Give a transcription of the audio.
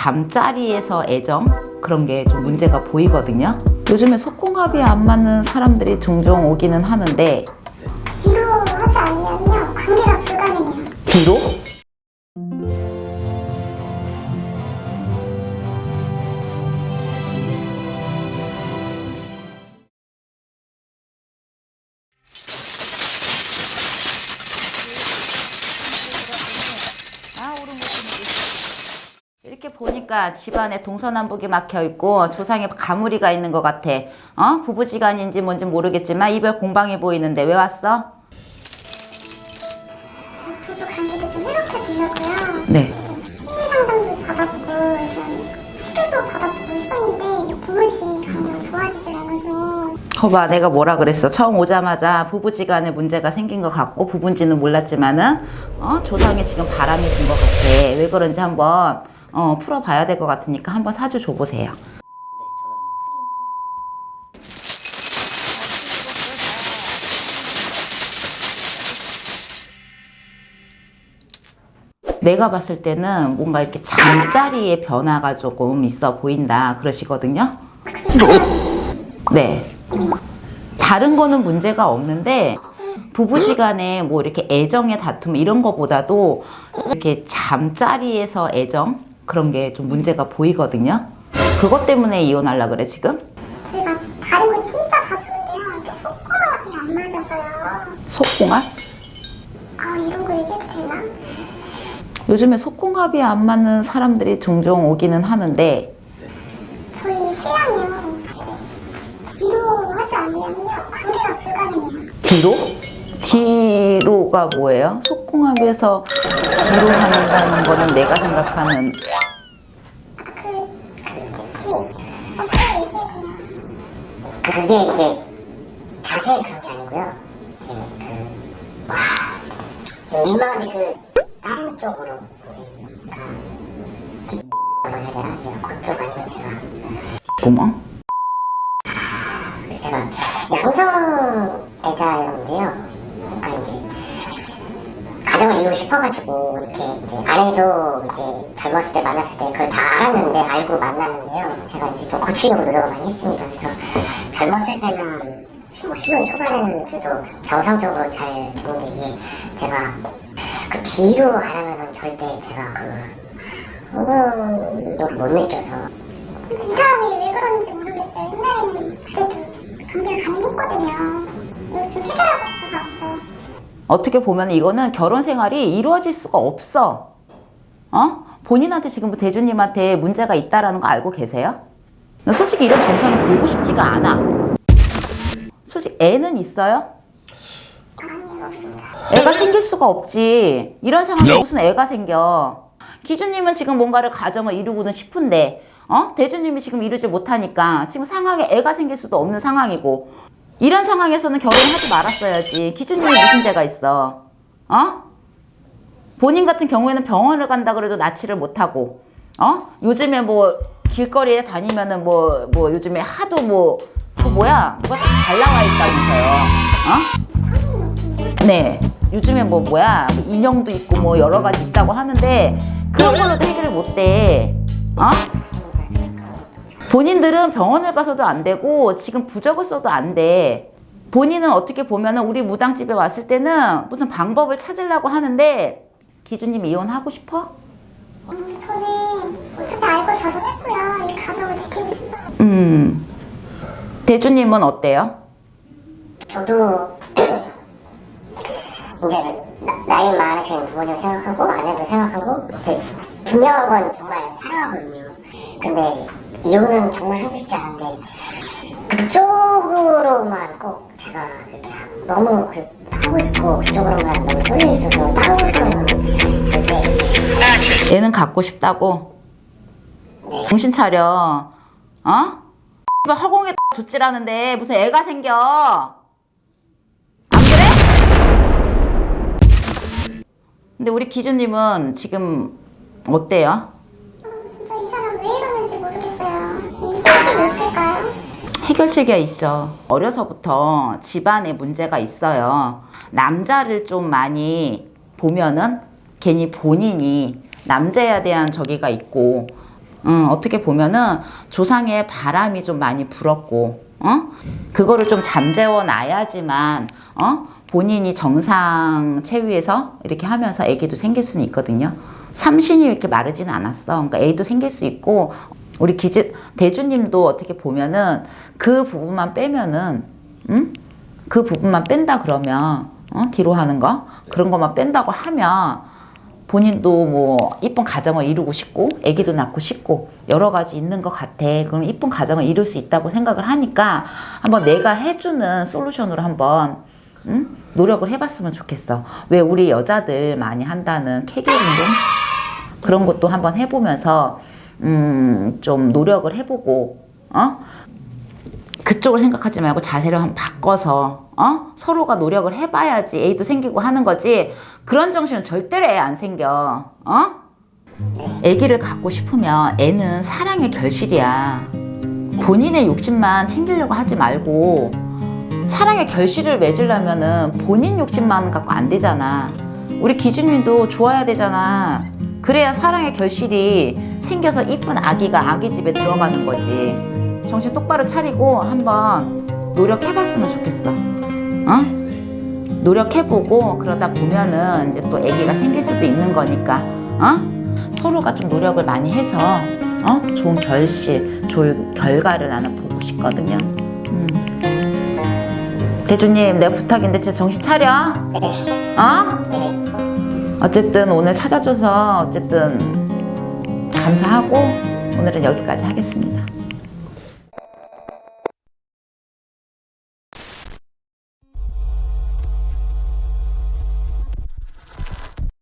잠자리에서 애정 그런 게 좀 문제가 보이거든요. 요즘에 속궁합이 안 맞는 사람들이 종종 오기는 하는데 뒤로 하지 않으면요 관계가 불가능해요. 뒤로 이렇게 보니까 집안에 동서남북이 막혀 있고 조상에 가무리가 있는 것 같아. 어? 부부지간인지 뭔지 모르겠지만 이별 공방이 보이는데 왜 왔어? 부부 관계를 좀 회복해 보려고요. 네. 심리 상담도 받았고 좀 치료도 받아보고 했었는데 도무지 관계가 좋아지질 않아서 거봐 내가 뭐라 그랬어 처음 오자마자 부부지간에 문제가 생긴 것 같고 부부인지는 몰랐지만은 어 조상에 지금 바람이 분것 같아 왜 그런지 한번 어 풀어봐야 될 것 같으니까 한번 사주 줘보세요. 내가 봤을 때는 뭔가 이렇게 잠자리의 변화가 조금 있어 보인다 그러시거든요. 네. 다른 거는 문제가 없는데 부부지간에 뭐 이렇게 애정의 다툼 이런 거보다도 이렇게 잠자리에서 애정 그런 게 좀 문제가 보이거든요. 그것 때문에 이혼하려 그래 지금? 제가 다른 건 진짜 다 좋은데요. 이렇게 속궁합이 안 맞아서요. 속궁합? 아 이런 거 얘기해도 되나? 요즘에 속궁합이 안 맞는 사람들이 종종 오기는 하는데 저희 신랑이요. 뒤로 하지 않으면요 관계가 불가능해요. 뒤로? 뒤로가 뭐예요? 속궁합에서 뒤로 한다는 거는 내가 생각하는 그. 아. 그게 이제 자세히 그런 게 아니고요. 이제 그, 와, 민망한데 그, 다른 쪽으로 이제, 그, 해야 되나? 그쪽 아니면 제가, 구멍? 그래서 제가 양성 애자였는데요. 이제, 가정을 이루고 싶어가지고, 이렇게 이제 아내도 이제 젊었을 때 만났을 때 그걸 다 알았는데, 알고 만났는데요. 제가 이제 좀 고치려고 노력을 많이 했습니다. 그래서 젊었을 때는 뭐 신혼 초반에는 그래도 정상적으로 잘 되는데 이게 제가 그 뒤로 안 하면은 절대 제가 그 흥분도를 못 느껴서 이 사람이 왜 그러는지 어떻게 보면 이거는 결혼 생활이 이루어질 수가 없어. 어? 본인한테 지금 대주님한테 문제가 있다라는 거 알고 계세요? 나 솔직히 이런 정상을 보고 싶지가 않아. 솔직히 애는 있어요? 아니요 없습니다. 애가 생길 수가 없지. 이런 상황에 무슨 애가 생겨. 기준님은 지금 뭔가를 가정을 이루고는 싶은데, 어? 대주님이 지금 이루지 못하니까 지금 상황에 애가 생길 수도 없는 상황이고, 이런 상황에서는 결혼하지 말았어야지. 기준님이 무슨 죄가 있어? 어? 본인 같은 경우에는 병원을 간다 그래도 납치를 못하고, 어? 요즘에 뭐 길거리에 다니면은 뭐, 뭐 요즘에 하도 뭐, 그 뭐야? 좀잘 나와 있다면서요? 어? 네. 요즘에 뭐 뭐야 뭐 인형도 있고 뭐 여러 가지 있다고 하는데 그런 걸로도 해결을 못 돼. 어? 본인들은 병원을 가서도 안 되고 지금 부적을 써도 안 돼. 본인은 어떻게 보면은 우리 무당집에 왔을 때는 무슨 방법을 찾으려고 하는데 기준님 이혼하고 싶어? 음, 저는 어차피 알고 결혼했고요. 이 가정을 지키고 싶어요. 음. 대주님은 어때요? 저도 이제 나- 나이 많으신 부모님 생각하고 아내도 생각하고 그 분명한 건 정말 사랑하거든요. 근데 이혼은 정말 하고 싶지 않은데 그쪽으로만 꼭 제가 이렇게 너무 그- 하고 싶고 그쪽으로만 너무 쏠려 있어서 쪽으로는 절대 애는 갖고 싶다고? 정신 차려. 어? 허공에 줬지라는데 무슨 애가 생겨? 안 그래? 근데 우리 기준님은 지금 어때요? 진짜 이 사람 왜 이러는지 모르겠어요. 해결책이 있을까요? 해결책이 있죠. 어려서부터 집안에 문제가 있어요. 남자를 좀 많이 보면은 괜히 본인이 남자에 대한 저기가 있고 음, 어떻게 보면은 조상의 바람이 좀 많이 불었고, 어? 그거를 좀 잠재워 놔야지만, 어? 본인이 정상 체위에서 이렇게 하면서 아기도 생길 수는 있거든요. 삼신이 이렇게 마르지는 않았어. 그러니까 애도 생길 수 있고, 우리 기주, 대주님도 어떻게 보면은 그 부분만 빼면은, 응? 그 부분만 뺀다 그러면, 어? 뒤로 하는 거? 그런 것만 뺀다고 하면, 본인도 뭐 이쁜 가정을 이루고 싶고 아기도 낳고 싶고 여러 가지 있는 것 같아. 그럼 이쁜 가정을 이룰 수 있다고 생각을 하니까 한번 내가 해주는 솔루션으로 한번 응? 노력을 해봤으면 좋겠어. 왜 우리 여자들 많이 한다는 케겔 운동 그런 것도 한번 해보면서 음, 좀 노력을 해보고 어? 그쪽을 생각하지 말고 자세를 한번 바꿔서 어? 서로가 노력을 해봐야지 애도 생기고 하는 거지 그런 정신은 절대로 애 안 생겨 어? 애기를 갖고 싶으면 애는 사랑의 결실이야 본인의 욕심만 챙기려고 하지 말고 사랑의 결실을 맺으려면은 본인 욕심만 갖고 안 되잖아 우리 기준님도 좋아야 되잖아 그래야 사랑의 결실이 생겨서 이쁜 아기가 아기 집에 들어가는 거지 정신 똑바로 차리고 한번 노력해봤으면 좋겠어. 어? 노력해보고 그러다 보면은 이제 또 아기가 생길 수도 있는 거니까, 어? 서로가 좀 노력을 많이 해서, 어? 좋은 결실, 좋은 결과를 나는 보고 싶거든요. 음. 대주님, 내 부탁인데 진짜 정신 차려. 어? 어쨌든 오늘 찾아줘서 어쨌든 감사하고 오늘은 여기까지 하겠습니다.